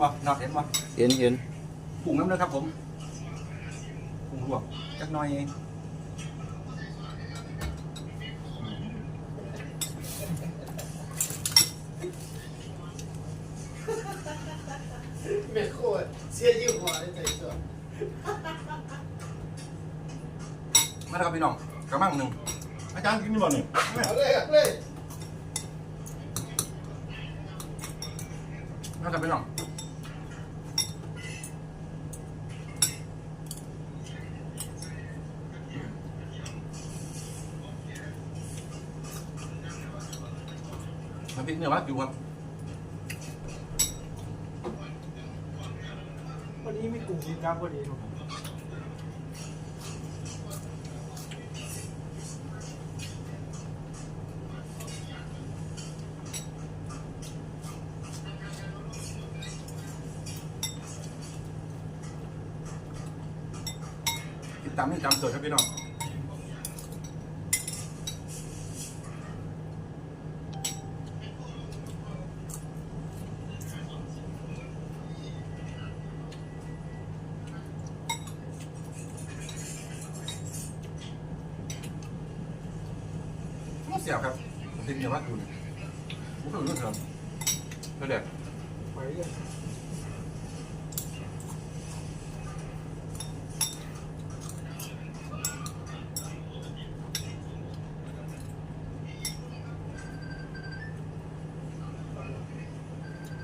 บ่นอดเห็นบ่เห็นเห็นปรุงน้ำนะครับผมปรุงลวกจักหน่อยเองไม่โคตรเสียยิ่งหัวในใจส่วนมาแล้วครับพี่น้องกระมังหนึ่งอาจารย์กินนี่บ่หนึ่งเอาเลยเอาเลยมาครับพี่น้อง น้ำพริกเนื้อวัดอยู่ครับวันนี้มีกลุ่มกินกราฟพอดีครับติดตามนี่จำสดครับพี่น้อง สียบครับน้ำพริกเนื้อวัดอยู่นี่ผมก็รู้เถอะก็เด็ดไปเลย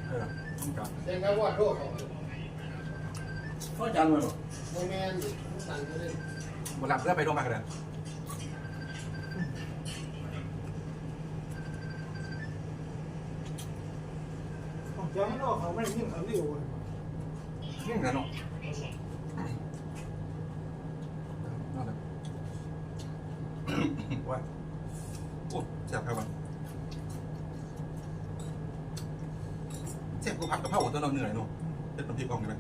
เออต้องการเด็กก็ว่าโทษเขาพ่อจานเลยหรอโมเมนต์สั่งไปเลยหมดหลับเพื่อไปโรงพยาบาลกันเลย ของเจ้ามันออกเขาไม่ได้ยิ่งเขาเร็วเลยนี่งเนาะนั่นแหละว่าโอ้เสียบครับมันเสียบกูผัดกะเพราตัวเราเหนื่อยเนาะเป็นน้ำพริกกองใช่ไหม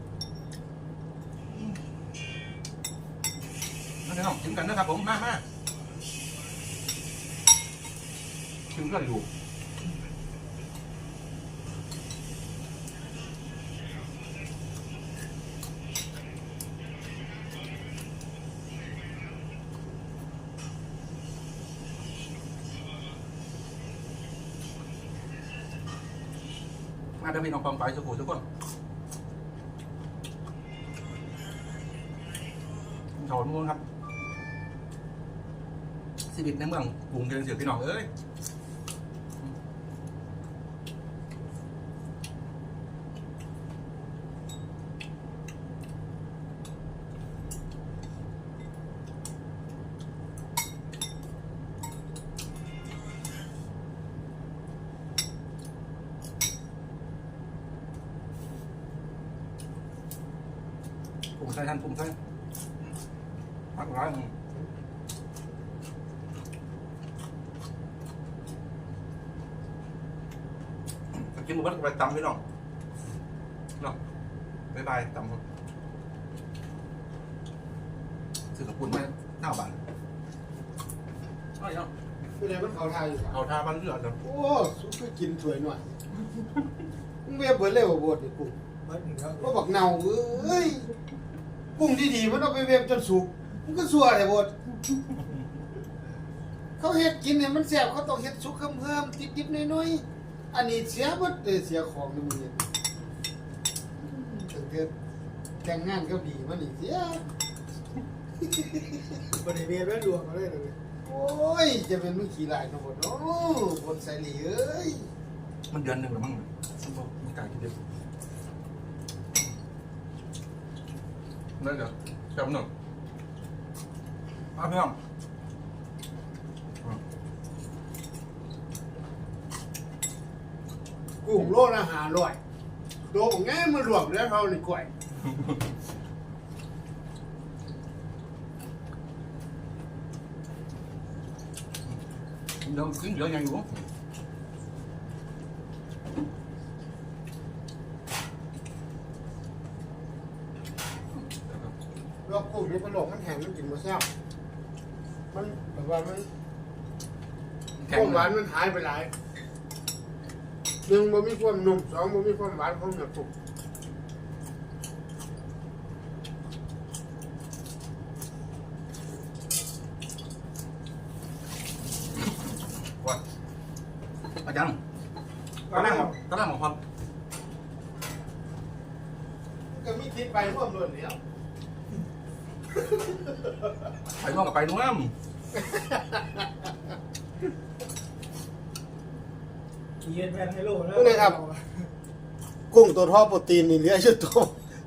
นั่นเนาะกินกันนะครับผมมามากินก็อยู่ มาเดินพี่น้องปองไปสุขุทุกคนถอนมูลครับชีวิตในเมืองกรุงเทพเสียพี่น้องเอ้ย ปรุงใส่ท่านปรุงใส่พักร้ายหนึ่งกินหมูบ้านไปตำพี่น้องเนาะบ๊ายบายตำครับซื้อกับปุ่นไหมหน้าบ้านเอ้ยเนาะคืออะไรมันเขาทายอยู่เอาท่าบ้านเลือดเนาะโอ้สุดกินสวยหน่อยมึงเวียบเบิดเลยว่าบดนี่กุ้งมันถึงเขาว่าบอกเน่าเอ้ย กุ้งดีๆมันเอาไปเวียบจนสุกมันก็สัวเลยบดเขาเฮ็ดกินเนี่ยมันแซ่บเขาต้องเฮ็ดสุกเพิ่มๆติดๆน้อยๆอันนี้เสียหมดเลยเสียของนี่มึงเนี่ยตั้งแต่แต่งงานก็ดีมันนี่เสียบริเวณแม่หลวงเขาเลยเลยโอ้ย จะเป็นมึงขี่ลายนะบดเนาะบดใส่หลีเอ้ยมันเดือนหนึ่งหรือมั้งฉันบอกมีการกินเดียว นั่นเดี๋ยวจำหนึ่งมาพี่น้องกุ้งโลละหาร้อยโดงง่ายมันรวมแล้วเขานี่กล้วยเดี๋ยวกินเดี๋ยวยังอยู่ รอกคุ้งนี่เป็นลกมันแห้งมันกินมาแซ่บมันแบบว่ามันความหวานมันหายไปหลายหนึ่งบ่มีความนุ่มสองบ่มีความหวานของเนื้อกุ้งวัาอาจารย์ตอนแรกผมตอนแรกผมความก็มีทิศไปร่วมรุ่นเดียว น้องกับไปนุ่มเย็นแพนไฮโลแล้ว นี่ครับ กุ้งตัวท่อโปรตีนนี่เหลืออยู่ตัว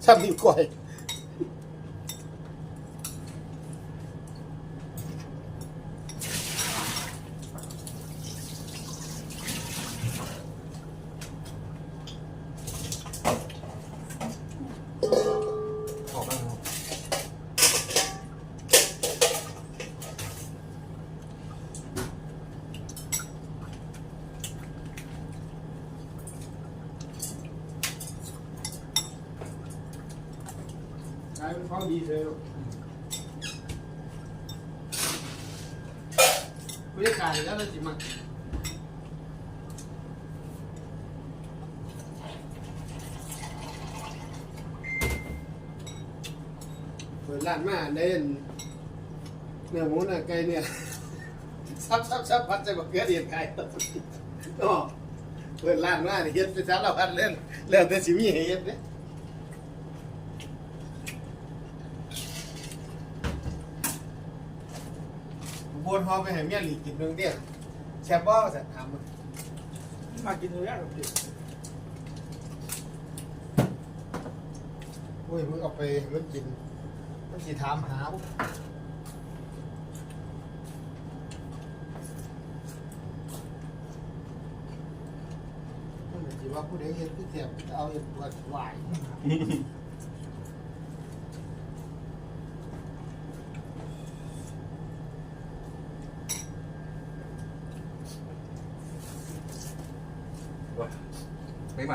ซ้ำนิ้วก้อย ออกแล้ว ใช่มัน ของดีเลยลูกบรรยากาศแล้วเราจิมาเปิดร้านมาได้เห็นเนื้อหมูเนื้อไก่เนี่ยซับซับซับพัดใจบักเกลือเดียนไก่อ๋อเปิดร้านมาเนี่ยเฮ็ดไปสารพัดเล่นแล้วแต่สิมีให้เฮ็ด บนหอไปให้เมียหลีกินหนึงเดียวแซ่บบ่สัตถามมึงมากินเลยอะพี่โอ้ยมึงเอาไปให้มันกิน มันสิถามหาบ่มันสิว่าผู้ใดเฮ็ดคือแซ่บเอาเฮ็ดปวดไหวาย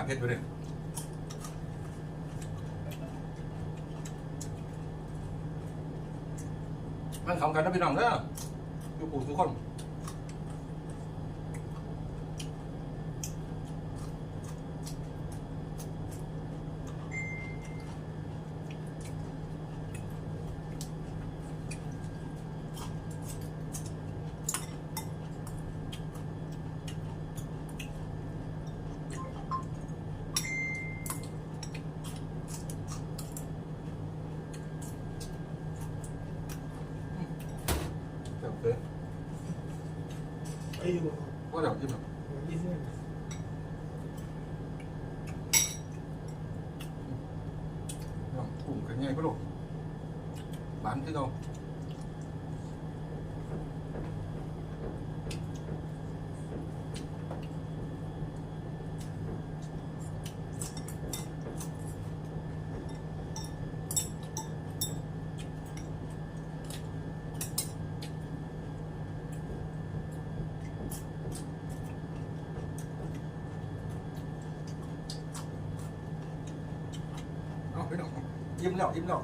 เพชรอยู่เลยมันทำกันนะพี่น้องเด้ออยู่ปู่ทุกคน ไปอยู่ว่าเดี๋ยวยิ้ม หน่อยยี่สิบน้